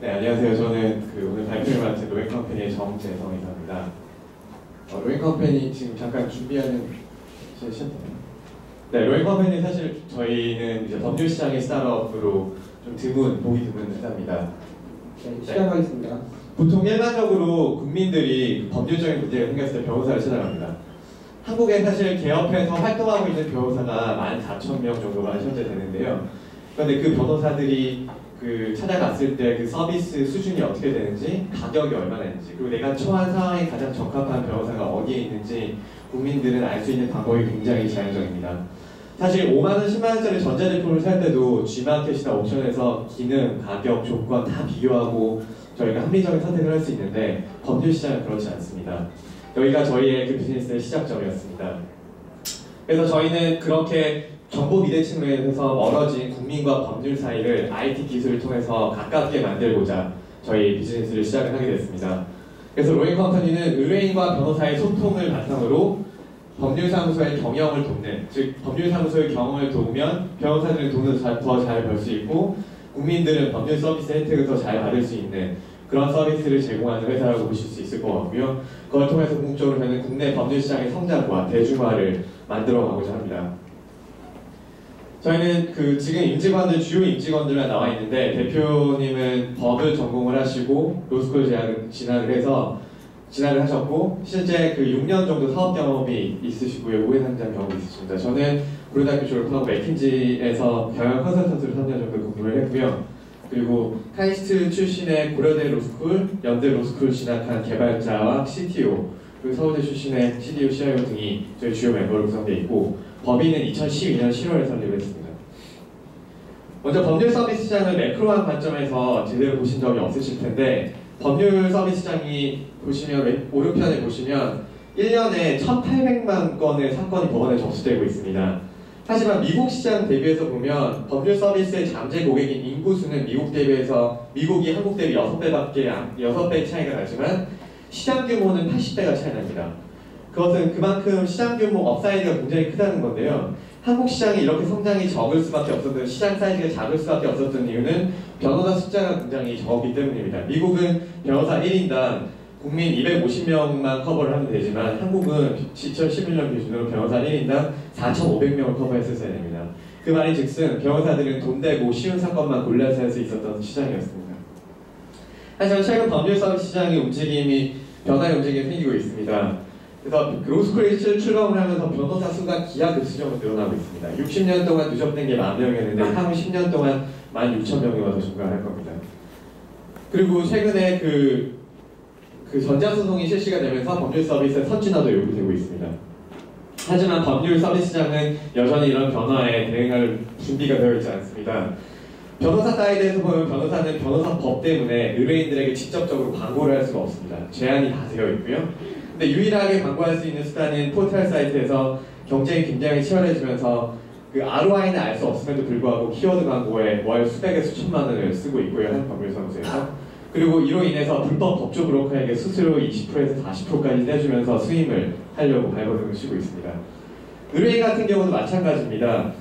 네, 안녕하세요. 저는 그 오늘 발표를 맡은 로잉 컴퍼니의 정재성 이사입니다. 어, 로잉 컴퍼니 지금 잠깐 준비하는 제 시간 네, 로잉 컴퍼니 사실 저희는 이제 법률 시장의 스타트업으로 좀 드문 보기 드문 회사입니다. 네, 시작하겠습니다. 보통 일반적으로 국민들이 법률적인 문제가 생겼을 때 변호사를 찾아갑니다. 한국에 사실 개업해서 활동하고 있는 변호사가 14,000명 정도가 현재 되는데요. 그런데 그 변호사들이 그 찾아갔을 때 그 서비스 수준이 어떻게 되는지, 가격이 얼마나 있는지, 그리고 내가 처한 상황에 가장 적합한 변호사가 어디에 있는지 국민들은 알 수 있는 방법이 굉장히 제한적입니다. 사실 5만원, 10만원짜리 전자제품을 살 때도 G마켓이나 옵션에서 기능, 가격, 조건 다 비교하고 저희가 합리적인 선택을 할 수 있는데 법률 시장은 그렇지 않습니다. 여기가 저희의 그 비즈니스의 시작점이었습니다. 그래서 저희는 그렇게 정보 미래 측면에서 멀어진 국민과 법률 사이를 IT 기술을 통해서 가깝게 만들고자 저희 비즈니스를 시작을 하게 됐습니다. 그래서 로잉 컴퍼니는 의뢰인과 변호사의 소통을 바탕으로 법률사무소의 경영을 돕는, 즉 법률사무소의 경영을 도우면 변호사들은 돈을 더 잘 벌 수 있고 국민들은 법률 서비스 혜택을 더 잘 받을 수 있는 그런 서비스를 제공하는 회사라고 보실 수 있을 것 같고요. 그걸 통해서 궁극적으로 저는 국내 법률 시장의 성장과 대중화를 만들어 가고자 합니다. 저희는 그 지금 임직원들 주요 임직원들만 나와 있는데 대표님은 법을 전공을 하시고 로스쿨 진학을 해서 진학을 하셨고 실제 그 6년 정도 사업 경험이 있으시고요 우회 상장 경험이 있으십니다. 저는 고려대학교 졸업하고 맥킨지에서 경영 컨설턴트로 3년 정도 근무를 했고요. 그리고 카이스트 출신의 고려대 로스쿨, 연대 로스쿨 진학한 개발자와 CTO, 그리고 서울대 출신의 CDO, CIO 등이 저희 주요 멤버로 구성되어 있고 법인은 2012년 7월에 설립을 했습니다. 먼저 법률 서비스 시장을 매크로한 관점에서 제대로 보신 적이 없으실 텐데 법률 서비스 시장이 보시면 오른편에 보시면 1년에 1,800만 건의 사건이 법원에 접수되고 있습니다. 하지만 미국 시장 대비해서 보면 법률 서비스의 잠재 고객인 인구 수는 미국 대비해서 미국이 한국 대비 6배밖에 6배 차이가 나지만 시장 규모는 80배가 차이 납니다. 그것은 그만큼 시장 규모 업사이드가 굉장히 크다는 건데요. 한국 시장이 이렇게 성장이 적을 수밖에 없었던 시장 사이즈가 작을 수밖에 없었던 이유는 변호사 숫자가 굉장히 적기 때문입니다. 미국은 변호사 1인당 국민 250명만 커버를 하면 되지만 한국은 2011년 기준으로 변호사 1인당 4,500명을 커버했었어야 됩니다. 그 말이 즉슨 변호사들은 돈 되고 쉬운 사건만 골라서 할 수 있었던 시장이었습니다. 하지만 최근 법률 서비스 시장의 움직임이 변화의 움직임이 생기고 있습니다. 그래서 로스쿨에 출범을 하면서 변호사 수가 기하급수적으로 늘어나고 있습니다. 60년 동안 누적된 게 만 명이었는데 향후 10년 동안 16,000명이 와서 증가할 겁니다. 그리고 최근에 그, 그 전자소송이 실시가 되면서 법률 서비스의 선진화도 요구되고 있습니다. 하지만 법률 서비스 시장은 여전히 이런 변화에 대응할 준비가 되어 있지 않습니다. 변호사 사이드에서 보면 변호사는 변호사 법 때문에 의뢰인들에게 직접적으로 광고를 할 수가 없습니다. 제한이 다 되어 있고요. 근데 유일하게 광고할 수 있는 수단인 포털 사이트에서 경쟁이 굉장히 치열해지면서 그 ROI는 알 수 없음에도 불구하고 키워드 광고에 월 수백에 수천만 원을 쓰고 있고요. 한 법률사무소에서. 그리고 이로 인해서 불법 법조 브로커에게 수수료 20%에서 40%까지 떼주면서 수임을 하려고 발버둥을 치고 있습니다. 의뢰인 같은 경우도 마찬가지입니다.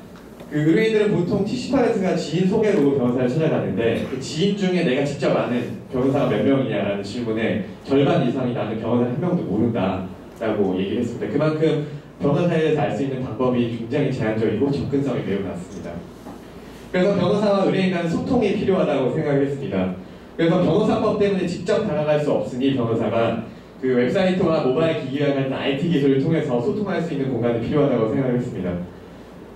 그 의뢰인들은 보통 70%가 지인 소개로 변호사를 찾아가는데 그 지인 중에 내가 직접 아는 변호사가 몇 명이냐라는 질문에 절반 이상이 나는 변호사 한 명도 모른다라고 얘기를 했습니다. 그만큼 변호사에 대해서 알 수 있는 방법이 굉장히 제한적이고 접근성이 매우 낮습니다. 그래서 변호사와 의뢰인 간 소통이 필요하다고 생각했습니다. 그래서 변호사법 때문에 직접 다가갈 수 없으니 변호사가 그 웹사이트와 모바일 기기와 같은 IT 기술을 통해서 소통할 수 있는 공간이 필요하다고 생각했습니다.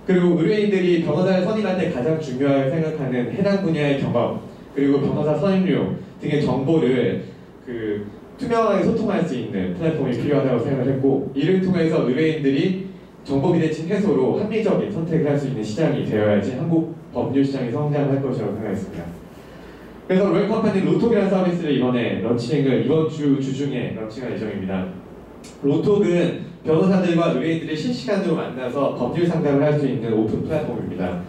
그리고 의뢰인들이 변호사를 선임할 때 가장 중요하게 생각하는 해당 분야의 경험 그리고 변호사 선임료 등의 정보를 그 투명하게 소통할 수 있는 플랫폼이 필요하다고 생각을 했고 이를 통해서 의뢰인들이 정보 비대칭 해소로 합리적인 선택을 할 수 있는 시장이 되어야지 한국 법률 시장이 성장할 것이라고 생각했습니다. 그래서 로열 컴퍼니 로톡이라는 서비스를 이번에 런칭을 이번 주 주중에 런칭할 예정입니다. 로톡은 변호사들과 의뢰인들이 실시간으로 만나서 법률 상담을 할 수 있는 오픈 플랫폼입니다.